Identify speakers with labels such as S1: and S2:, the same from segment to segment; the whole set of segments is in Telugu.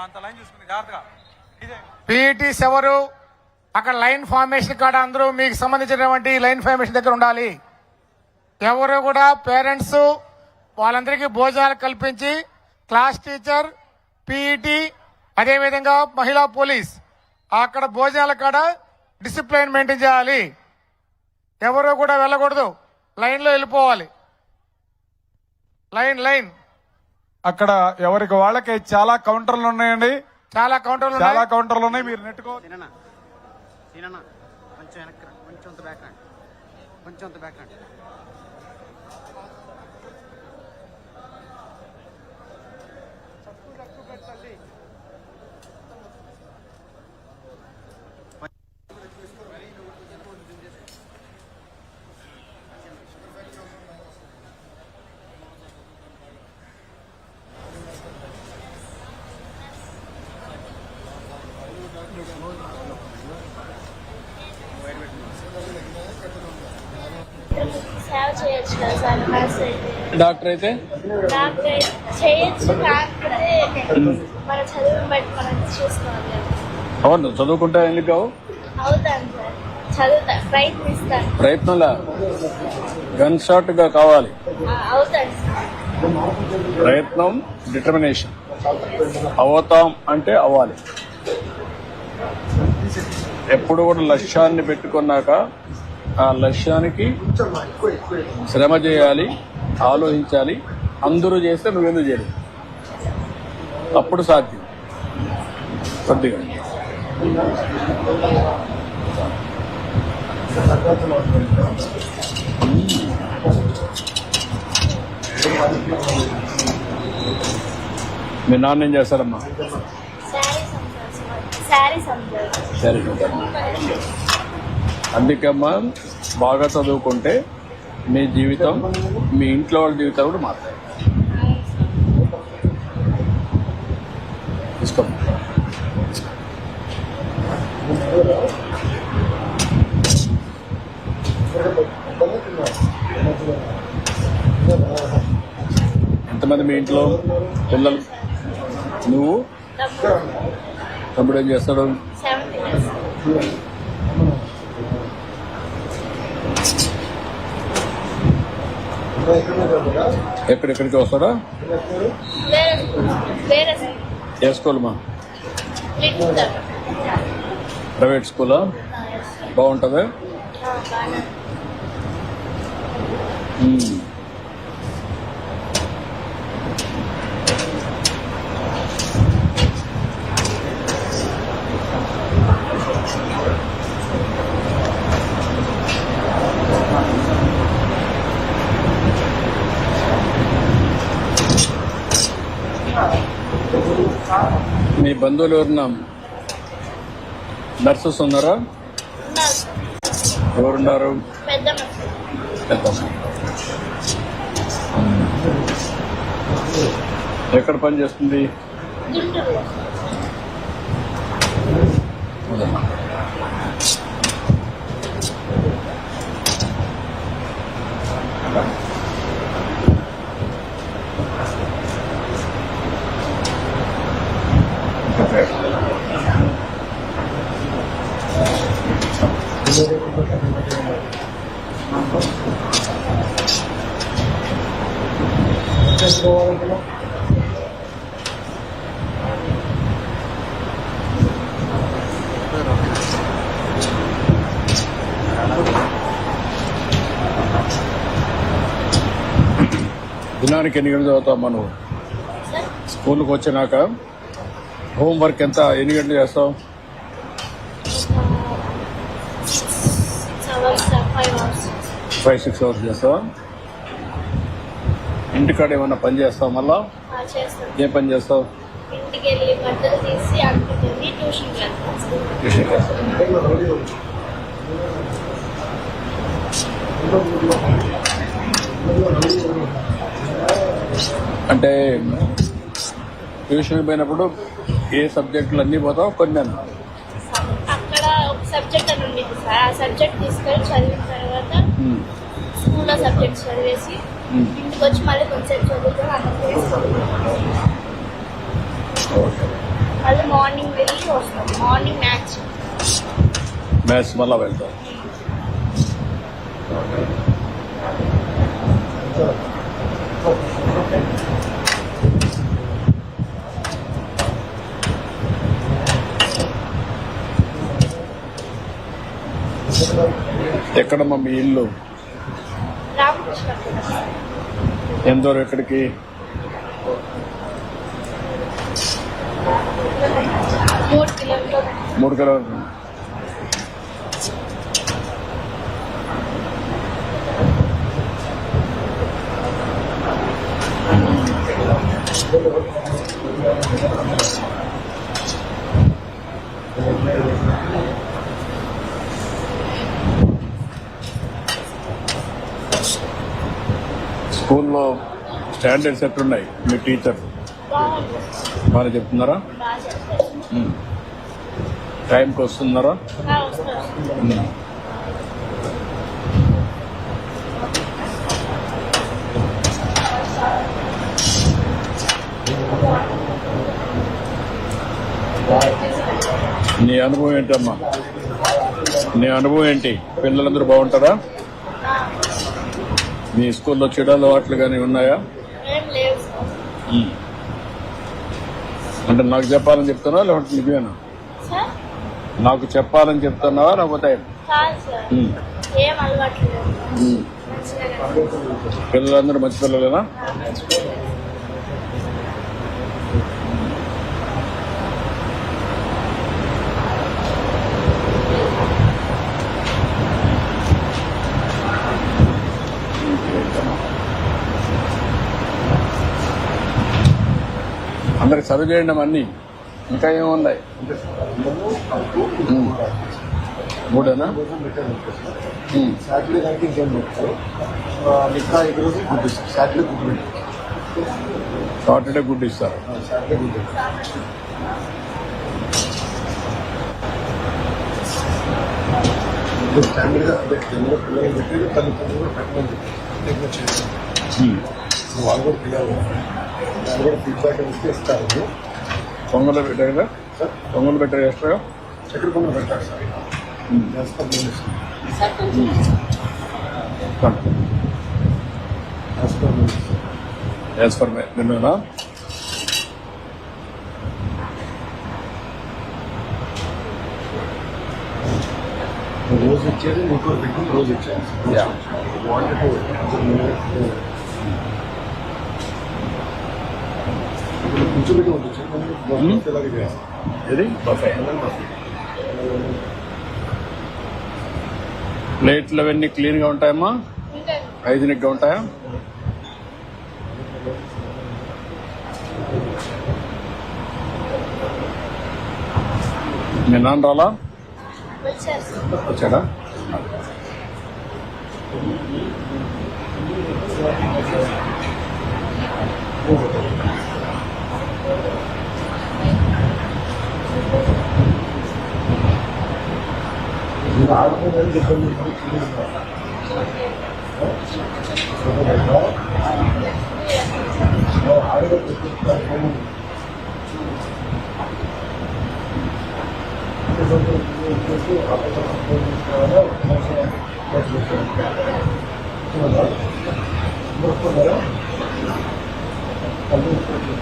S1: అంత లైన్ చూసుకుని జాగ్రత్తగా.
S2: పీఈటీస్ ఎవరు అక్కడ లైన్ ఫార్మేషన్ కాడ అందరూ మీకు సంబంధించినటువంటి లైన్ ఫార్మేషన్ దగ్గర ఉండాలి. ఎవరు కూడా పేరెంట్స్ వాళ్ళందరికీ భోజనాలు కల్పించి క్లాస్ టీచర్ పీఈటీ అదేవిధంగా మహిళా పోలీస్ అక్కడ భోజనాల కాడ డిసిప్లైన్ మెయింటైన్ చేయాలి. ఎవరు కూడా వెళ్ళకూడదు. లైన్లో వెళ్ళిపోవాలి. Line line.
S3: అక్కడ ఎవరికి వాళ్ళకి చాలా కౌంటర్లు ఉన్నాయండి.
S2: చాలా కౌంటర్లు
S3: చాలా కౌంటర్లు ఉన్నాయి. మీరు నెట్టుకో
S4: కొంచెం వెనక్కి కొంచెం బ్యాక్ కొంచెం బ్యాక్ రండి
S5: సేవ చేయొచ్చు కదా సార్ నర్స్ అయితే
S6: డాక్టర్ అయితే?
S5: డాక్టర్ అయితే చేయొచ్చు కాకపోతే మన చదువుని బట్టి మనం చూసుకోవాలి కదా.
S6: అవును చదువుకుంటే ఎందుకు కావు
S5: అవుతాను సార్ చదువుతా ప్రయత్నిస్తాను.
S6: ప్రయత్నంలా? గన్ షాట్గా కావాలి.
S5: ఆ, అవుతాను సార్.
S6: ప్రయత్నం డిటర్మినేషన్ అవుతాం అంటే అవ్వాలి. ఎప్పుడు కూడా లక్ష్యాన్ని పెట్టుకున్నాక ఆ లక్ష్యానికి శ్రమ చేయాలి ఆలోచించాలి అందరూ చేస్తే నువ్వెందుకు చేయలేదు అప్పుడు సాధ్యం. కొద్దిగా. మీ నాన్న ఏం చేస్తారమ్మా?
S5: సార్
S6: సరే. అందుకమ్మా బాగా చదువుకుంటే మీ జీవితం మీ ఇంట్లో వాళ్ళ జీవితం కూడా మారుతాయి. తీసుకో. ఎంతమంది మీ ఇంట్లో పిల్లలు? నువ్వు?
S5: తమ్ముడు.
S6: తమ్ముడు ఏం చేస్తాడు? ఎక్కడెక్కడికి వస్తాడా? ఏ స్కూల్. మా
S5: లిటిల్ దగ్గర
S6: ప్రైవేట్ స్కూలా? బాగుంటుంది? మీ బంధువులు ఎవరున్నా నర్సెస్ ఉన్నారా? ఎవరున్నారు. ఎక్కడ పని చేస్తుంది? దినానికి ఎన్ని గంటలు చదువుతావు
S5: మనం
S6: స్కూల్కి వచ్చినాక హోంవర్క్ ఎంత? ఎన్ని గంటలు చేస్తావు?
S5: ఫైవ్
S6: సిక్స్ అవర్స్ చేస్తాం ఇంటికాడ ఏమన్నా పని చేస్తావు మళ్ళా? ఏం పని చేస్తావు? ట్యూషన్ చేస్తాం అంటే ట్యూషన్ పోయినప్పుడు ఏ సబ్జెక్టులు అన్నీ పోతావు కొన్ని అన్నా.
S5: అక్కడ ఒక సబ్జెక్ట్ అని ఉండేది సార్. ఆ సబ్జెక్ట్ తీసుకొని చదివిన తర్వాత స్కూల్లో సబ్జెక్ట్ చదివేసి. ఇంటికి వచ్చి మళ్ళీ కొంచెం చదువుకొని మళ్ళీ మార్నింగ్ వెళ్ళి వస్తాం. Morning match.
S6: మ్యాథ్స్ మళ్ళా వెళ్తాం. ఎక్కడమ్మా మీ ఇల్లు?
S5: రామకృష్ణ
S6: ఎంత దూరం ఎక్కడికి
S5: మూడు కిలోమీటర్లు
S6: మూడు కిలోమీటర్లు స్కూల్లో స్టాండర్డ్స్ ఎట్లున్నాయి? మీ టీచర్? బాగా చెప్తున్నారా. టైంకి వస్తున్నారా. నీ అనుభవం ఏంటమ్మా? నీ అనుభవం ఏంటి? పిల్లలందరూ బాగుంటారా? మీ స్కూల్లో చెడు అలవాట్లు కానీ ఉన్నాయా. అంటే నాకు చెప్పాలని చెప్తున్నావా లేకపోతే నిజమేనా నాకు చెప్పాలని చెప్తున్నావా లేకపోతే? పిల్లలందరూ మంచి పిల్లలేనా? అందరికి చదువు చేయండి అన్ని. ఇంకా ఏమున్నాయి. మూడేనా.
S7: సాటర్డే ఇంకేం ఇంకా ఈ రోజు good Saturday good
S6: Saturday good ఇస్తారు.
S7: సాటర్డే గుడ్ పిల్లలు పెట్టి తల్లిదండ్రులు పెట్టమని. వాళ్ళు కూడా పిల్లలు. వాళ్ళు కూడా ఫీడ్బ్యాక్ ఇస్తే ఇస్తారు.
S6: పొంగలు పెట్టారు?
S7: సార్
S6: పొంగలు పెట్టారు ఎక్స్ట్రా
S7: చక్కెర పొంగల్ పెట్టారు సార్
S6: యాజ్ ఫర్ మెనూనా
S7: రోజు ఇచ్చేది ఇంకో పెట్టి రోజు ఇచ్చాను
S6: Hmm?
S7: ప్లేట్లు అవన్నీ క్లీన్గా ఉంటాయమ్మా? హైజీనిక్గా
S6: ఉంటాయా? నిన్న రాలా? వచ్చాడా? Thank you. 마음속에 이렇게
S5: 돌리고
S7: 들리는 거. 그러면서, 어, 아무것도 듣다 보면, 그래서 또, 이렇게 앞에서 갖고 있는 거는, 당신은 될수 있으니까. 그러면, 무엇 보내요? 아무것도 듣고.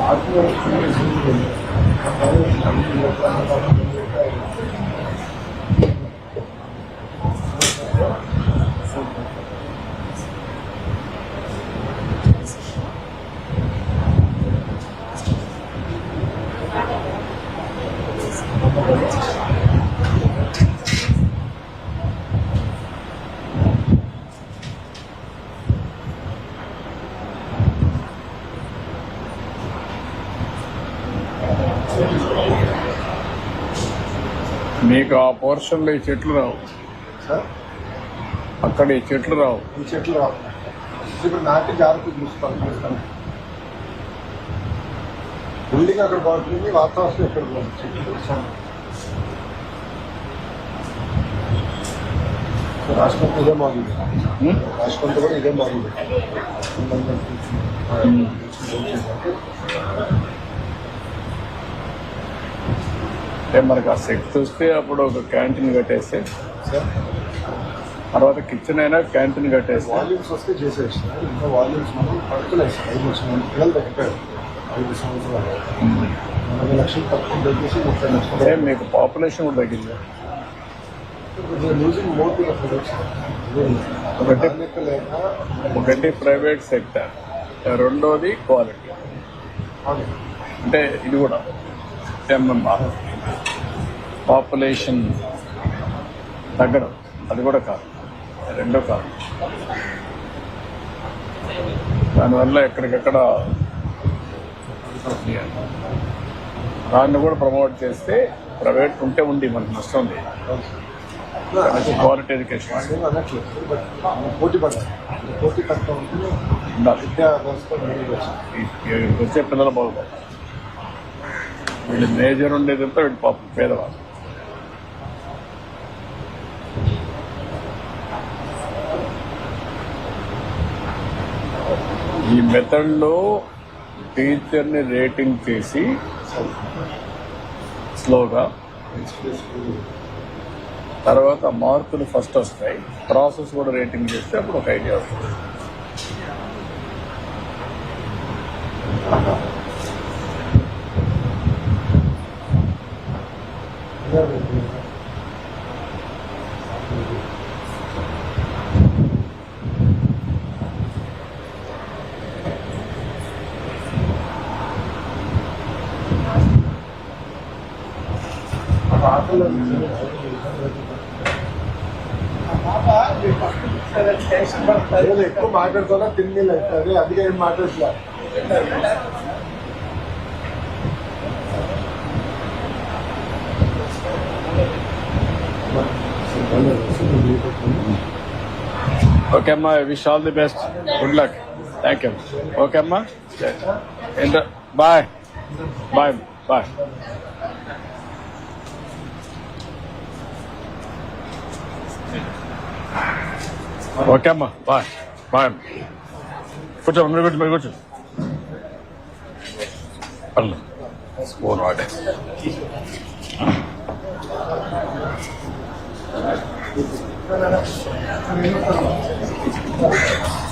S7: 아무것도 듣고. Thank you.
S6: మీకు ఆ పోర్షన్లో ఈ చెట్లు రావు.
S7: సార్?
S6: అక్కడ ఈ చెట్లు రావు.
S7: ఈ చెట్లు రావు. ఇప్పుడు నాటి జాగ్రత్త చూసుకోవాలి చూస్తాను బిల్డింగ్ అక్కడ బాగుంటుంది వాతావరణం ఇక్కడ బాగుంటుంది చెట్లు రాష్ట్రంతో ఇదే
S6: ఉమ్?
S7: రాష్ట్రంతో కూడా ఇదే మోడల్
S6: అంటే మనకు ఆ శక్తి వస్తే అప్పుడు ఒక క్యాంటీన్ కట్టేస్తే. తర్వాత కిచెన్ అయినా క్యాంటీన్ కట్టేస్తే.
S7: వాల్యూమ్స్ వస్తే చేసేసి ఇంకా వాల్యూమ్స్ మనం పడుతున్నాయి సార్. ఐదు లక్షల. పిల్లలు తగ్గిపోయారు. ఐదు సంవత్సరాలు. నలభై లక్షలు తక్కువ ముప్పై లక్షలు.
S6: మీకు పాపులేషన్ కూడా తగ్గింది. ఒకటి- ఒకటి ప్రైవేట్ సెక్టర్ రెండోది క్వాలిటీ అంటే ఇది కూడా. ఎంఎంఆర్ పాపులేషన్ తగ్గడం అది కూడా కాదు. రెండో కాదు దానివల్ల ఎక్కడికెక్కడ దాన్ని కూడా ప్రమోట్ చేస్తే ప్రైవేట్ ఉంటే ఉంది మనకు నష్టం ఉంది. క్వాలిటీ ఎడ్యుకేషన్ వచ్చే పిల్లలు బాగుపడతారు. వీళ్ళు మేజర్ ఉండేదంతా వీళ్ళు పాపం పేదవాళ్ళు. ఈ మెథడ్లో టీచర్ని రేటింగ్ చేసి స్లోగా తర్వాత మార్కులు ఫస్ట్ వస్తాయి. ప్రాసెస్ కూడా రేటింగ్ చేస్తే అప్పుడు ఒక ఐడియా వస్తుంది.
S7: నేను ఎక్కువ మాట్లాడుతున్నా తిండి అవుతుంది అదిగా ఏం మాట్లాడట్లే
S6: ఓకే అమ్మా wish all the best good luck thank you okay అమ్మా బాయ్ బాయ్ బాయ్ ఓకే అమ్మా బాయ్. బాయ్ కూర్చో మీరు కూర్చో మీరు కూర్చో. పర్లేదు ఫోన్ వాడే. Thank you.